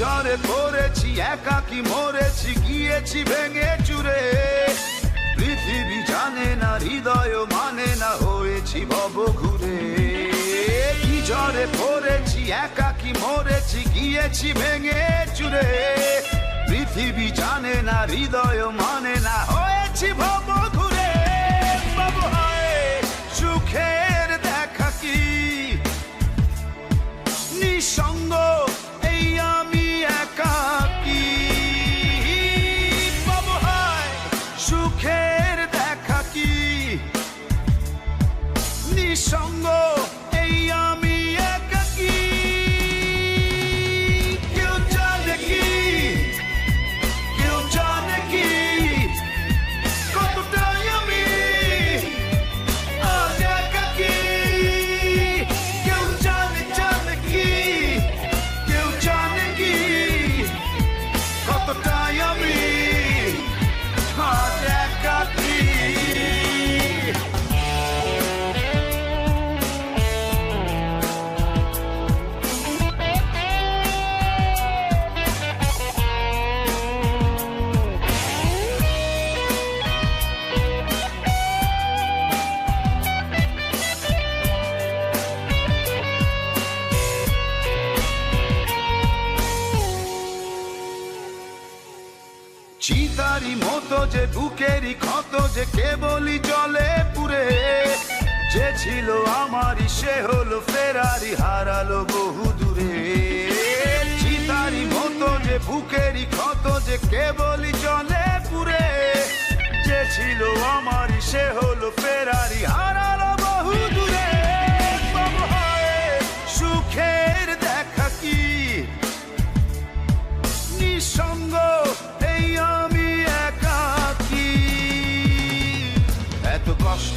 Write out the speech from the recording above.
ঝড়ে পড়েছি, একাকি মরেছি, গিয়েছি ভেঙে চুরে। পৃথিবী জানে না, হৃদয় মানে না, হয়েছি ভব ঘুরে কি ঝড়ে পড়েছি, একাকি মরেছি, গিয়েছি ভেঙে চুরে। পৃথিবী জানে না, হৃদয় মানে না, হয়েছি ভব ঘুরে সুখের দেখা কি? নিঃসঙ্গ চিতারি মতো যে বুকেরই ক্ষত, যে কেবলই জলে পুরে যে ছিল আমারই, সে হলো ফেরারি, হারালো বহু দূরে। চিতারি মতো যে বুকেরই ক্ষত, যে কেবলই জলে পুরে যে ছিল আমারই, সে হলো